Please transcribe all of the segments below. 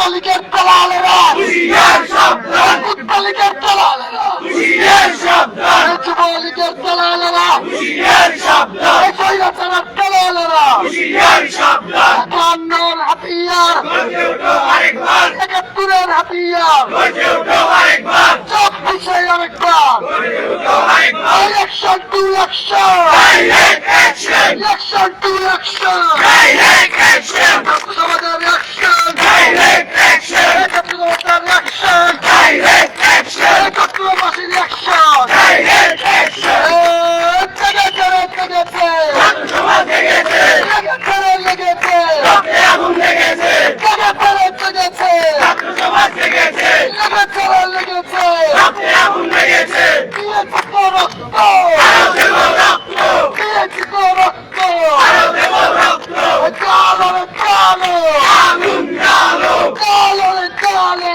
ছাত্রলীগের দালালেরা। ছাত্রলীগের দালালেরা। যুবলীগের দালালেরা। স্বৈরাচারের দালালেরা। হুঁশিয়ার সাবধান। কান্নর হাতিয়ার। একাত্তরের হাতিয়ার। চব্বিশে আরেকবার। Election to election election to election election তো রক্ত আরও দেব রক্ত দিয়েছে তো রক্ত আরও দেব রক্ত কালো রে কালো আগুন কালো কালো রে কালো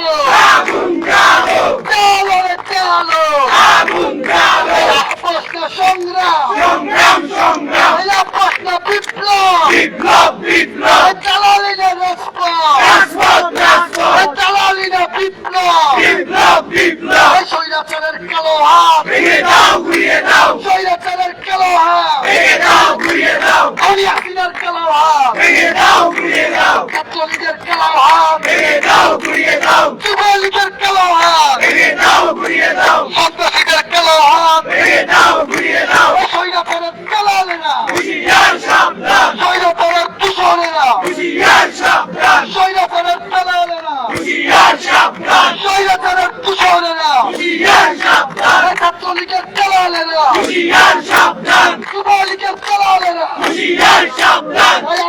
আগুন কালো কালো রে কালো আগুন কালো প্রশ্ন সংগ্রাম সংগ্রাম সংগ্রাম প্রশ্ন বিপ্লব বিপ্লব বিপ্লব চালালিনা রাজপথ রাজপথ রাজপথ চালালিনা বিপ্লব বিপ্লব বিপ্লব স্বৈরাচারের কালো হাত ভেঙে দাও ঘুরিয়ে দাও স্বৈরাচারের কালো হাত ভেঙে দাও ঘুরিয়ে দাও আমি হাসিনার কালো হাত ভেঙে দাও ঘুরিয়ে দাও। ছাত্রলীগের কালো হাত ভেঙে দাও ঘুরিয়ে দাও যুবলীগের কালো হাত ভেঙে দাও ঘুরিয়ে দাও সন্ত্রাসীদের কালো হাত ভেঙে দাও ঘুরিয়ে দাও স্বৈরাচারের কালালেরা হুঁশিয়ার সাবধান স্বৈরাচারের দূষণেরা হুঁশিয়ার সাবধান স্বৈরাচারের কালালেরা হুঁশিয়ার সাবধান স্বৈরাচারের দূষণেরা হুঁশিয়ার সাবধান ছাত্রলীগের কালালেরা হুঁশিয়ার সাবধান যুবলীগের কালালেরা হুঁশিয়ার সাবধান ওই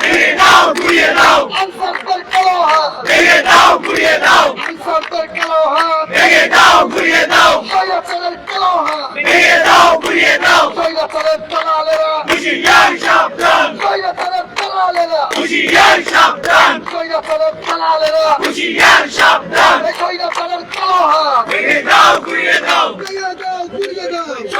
ভেঙে দাও, ঘুরিয়ে দাও। আনসারদের কালো হাত ভেঙে দাও, ঘুরিয়ে দাও। আনসারদের কালো হাত ভেঙে দাও, ঘুরিয়ে দাও। স্বৈরাচারের কালো হাত ভেঙে দাও, ঘুরিয়ে দাও। স্বৈরাচারের কালালেরা হুঁশিয়ার সাবধান। স্বৈরাচারের কালালেরা হুঁশিয়ার সাবধান। স্বৈরাচারের কালালেরা হুঁশিয়ার সাবধান। স্বৈরাচারের কালো হাত ভেঙে দাও ঘুরিয়ে দাও ঘুরিয়ে দাও।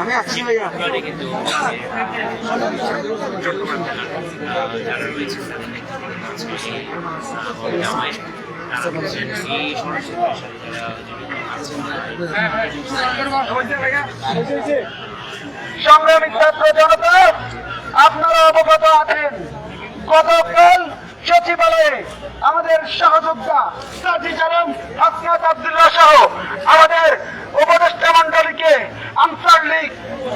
আমি আসছি ভাইয়া। কিন্তু চট্টগ্রাম জেলার যারা রয়েছে তাদের সংগ্রামী ছাত্র জনতা, আপনারা অবগত আছেন। গতকাল সচিবালয়ে আমাদের সহযোদ্ধা কাজী জালাম সহ আমাদের উপদেষ্টা মন্ডলীকে আনসার লীগ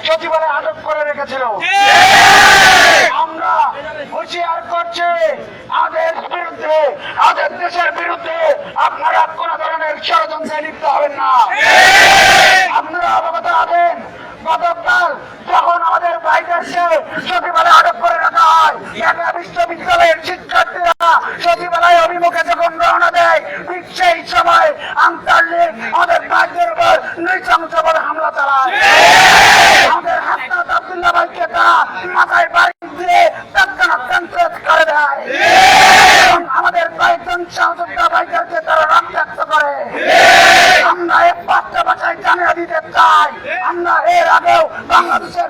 সচিবালয়ে আটক করে রেখেছিল আমরা হুঁশিয়ার করছি আমাদের বিরুদ্ধে বিরুদ্ধে আপনারা কোন ধরনের ষড়যন্ত্রে লিপ্ত হবেন না আপনারা অবগত আছেন গতকাল যখন আমাদের ভাইদেরকে সচিবালয়ে আটক করে রাখা হয় ঢাকা বিশ্ববিদ্যালয়ের শিক্ষার্থীরা সচিবালয় অভিমুখে যখন রওনা দেয় ঠিক সেই সময় আন্তর্লিক আমাদের ভাইদের উপর নৃশংসভাবে হামলা চালায় আমাদের হাসনাত আব্দুল্লাহ ভাইকে তারা মাথায় বাড়ি দিয়ে তৎক্ষণাৎ কনফারেন্স করে দেয় এবং আমাদের কয়েকজন সহযোদ্ধা ভাইদেরকে তারা রক্তাক্ত করে আমরা এই পাঁচটা ভাষায় জানিয়ে দিতে চাই আমরা এর আগেও বাংলাদেশের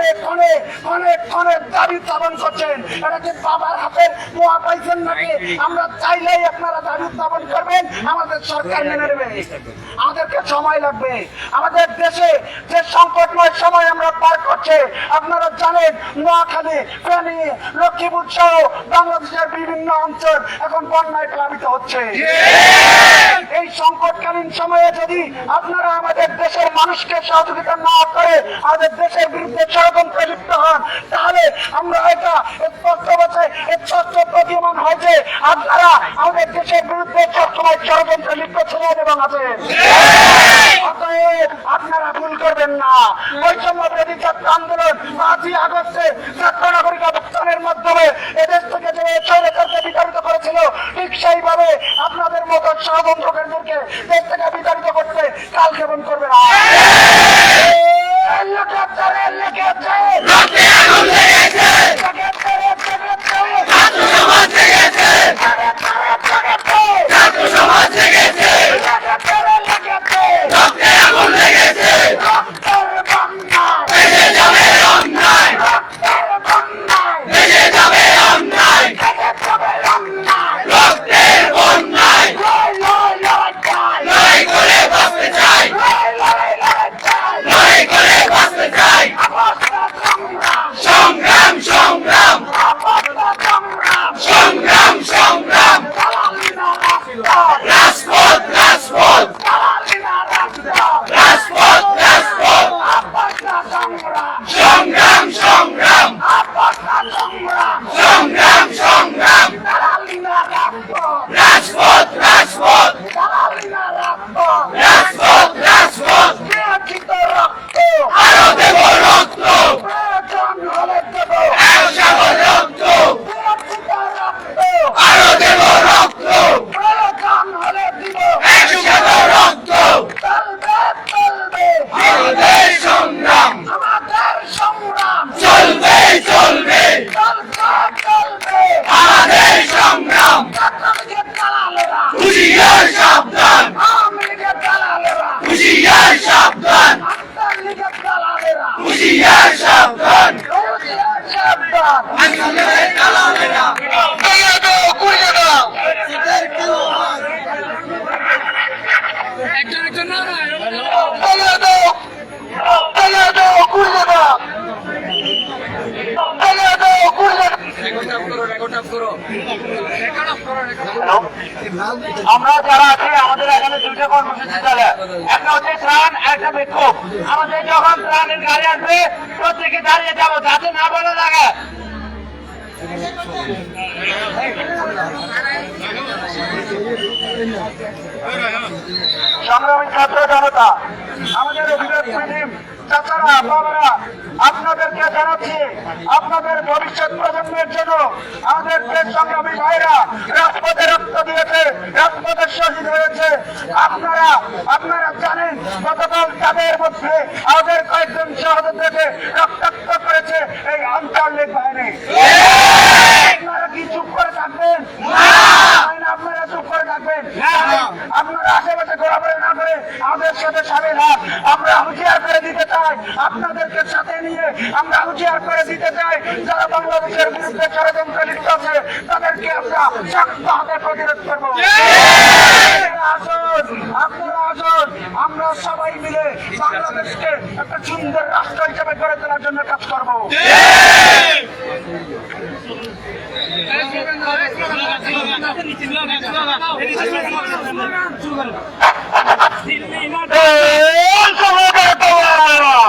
অনেক অনেক অনেক অনেক দাবি স্থাপন করছেন। এটা বাবার হাতের মহাপা পাইছেন নাকি আমরা চাইলেই আপনারা দাবি উত্থাপন করবেন আমাদের সরকার মেনে নেবে। আমাদেরকে সময় লাগবে। আমাদের দেশে যে সংকটময় সময় আমরা পার করছে আপনারা জানেন নোয়াখালী ফেনী লক্ষ্মীপুর সহ বাংলাদেশের বিভিন্ন অঞ্চল এখন বন্যায় প্লাবিত হচ্ছে। এই সংকটকালীন সময়ে যদি আপনারা আমাদের দেশের মানুষকে সহযোগিতা না করে আমাদের দেশের বিরুদ্ধে ষড়যন্ত্রে লিপ্ত হন, তাহলে আমরা এটা স্পষ্ট বলছে স্পষ্ট প্রতীয়মান হয়েছে আপনারা আমাদের দেশের বিরুদ্ধে সবসময় ষড়যন্ত্রে লিপ্ত ছিলেন এবং আছেন। আপনারা ভুল করবেন না। বৈষম্য বিরোধী ছাত্র আন্দোলন পাঁচই আগস্টে ছাত্র নাগরিক অবস্থানের মাধ্যমে এদেশ থেকে যে স্বৈরাচারকে বিতাড়িত করেছিল, ঠিক সেইভাবে আপনাদের মতো ষড়যন্ত্রকারীদেরকে দেশ থেকে বিতাড়িত করতে কাল কেমন করবে না লেগে আছে, লেগে আছে। রক্তে আগুন লেগেছে লেগে আছে, লেগে আছে। ছাত্র সমাজ জেগেছে লেগে আছে, লেগে আছে। ছাত্র সমাজ জেগেছে লেগে আছে, লেগে আছে। রক্তে আগুন লেগেছে রক্তের বন্যায়, বেজে যাবে অন্যায় রক্তের বন্যায়, বেজে যাবে অন্যায় লেগে যাবে অন্যায়। রক্তের বন্যায় লড়াই, লড়াই, লড়াই চাই। লড়াই করে বাঁচতে চাই লড়াই, লড়াই, লড়াই চাই। লড়াই করে বাঁচতে চাই অবস্থা সংগ্রাম, সংগ্রাম সংগ্রাম অবস্থা সংগ্রাম। সংগ্রাম সংগ্রাম দালালি না রাষ্ট্র, রাজপথ রাজপথ দালালি না রাষ্ট্র। রাজপথ রাজপথ অবস্থা সংগ্রাম, সংগ্রাম সংগ্রাম অবস্থা সংগ্রাম। সংগ্রাম সংগ্রাম দালালি না রাষ্ট্র, রাজপথ রাজপথ দালালি না রাষ্ট্র। রাজপথ রাজপথ প্রিয়চিত রক্ত, আরও দেব রক্ত প্রয়োজন হলে দেব। এক সাগর রক্ত প্রিয়চিত রক্ত, আরও দেব রক্ত প্রয়োজন হলে দিব। এক সাগর রক্ত চলবে, চলবে। আমাদের সংগ্রাম আমাদের সংগ্রাম চলবে চলবে চলবে, চলবে। আমাদের সংগ্রাম ছাত্রলীগের দালালেরা, হুশিয়ার সাবধান আওয়ামী লীগের দালালেরা, হুশিয়ার সাবধান হুশিয়ার সাবধান। আসলে দাও, আমরা যারা আছি, আমাদের এখানে দুটো কর্মসূচি চলে। একটা হচ্ছে ত্রাণ একটা বিক্ষোভ। আমাদের যখন ত্রাণের গাড়ি আসবে, প্রত্যেকে দাঁড়িয়ে যাব, যাতে না বলা লাগে। সংগ্রামী ছাত্র জনতা, আমাদের অভিযোগ চাচারা, বাবারা আপনাদেরকে জানাচ্ছি, আপনাদের ভবিষ্যৎ প্রজন্মের জন্য আমাদের দেশ সংগ্রামী ভাইরা রাজপথে রক্ত দিয়েছে, রাজপথে শহীদ হয়েছে। আপনারা আপনারা জানেন, গতকাল তাদের মধ্যে আমাদের কয়েকজন সহযোগীকে রক্তাক্ত করেছে এই আঞ্চলিক বাহিনী আপনারা কি চুপ করে থাকবেন না, আপনারা চুপ করে থাকবেন আপনারা আশেপাশে ঘোরাফেরা না করে আমাদের সাথে সামিল হন আমরা হুঁশিয়ার করে দিতে চাই আপনাদেরকে সাথে নিয়ে আমরা হুঁশিয়ার করে দিতে চাই যারা বাংলাদেশের বিরুদ্ধে ষড়যন্ত্র লিপ্ত আছে তাদেরকে আমরা শক্ত হাতে প্রতিরোধ করব আপনারা আসুন আপনারা আসুন আমরা সবাই মিলে বাংলাদেশকে একটা সুন্দর রাষ্ট্র হিসেবে গড়ে তোলার জন্য কাজ করব।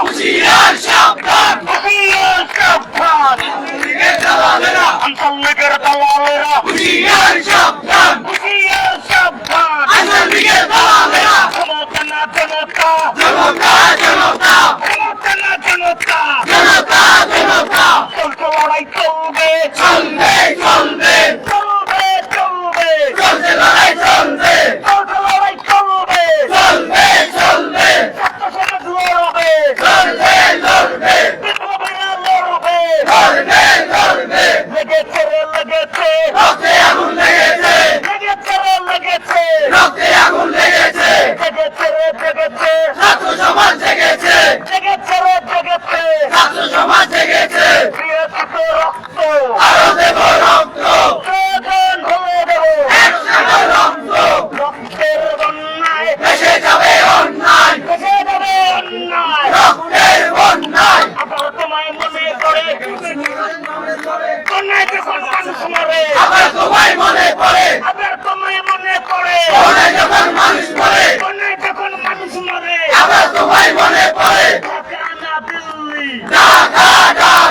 হুশিয়ার সাবধান আসল জনতা। জনতা জনতা। জনতা। টাকা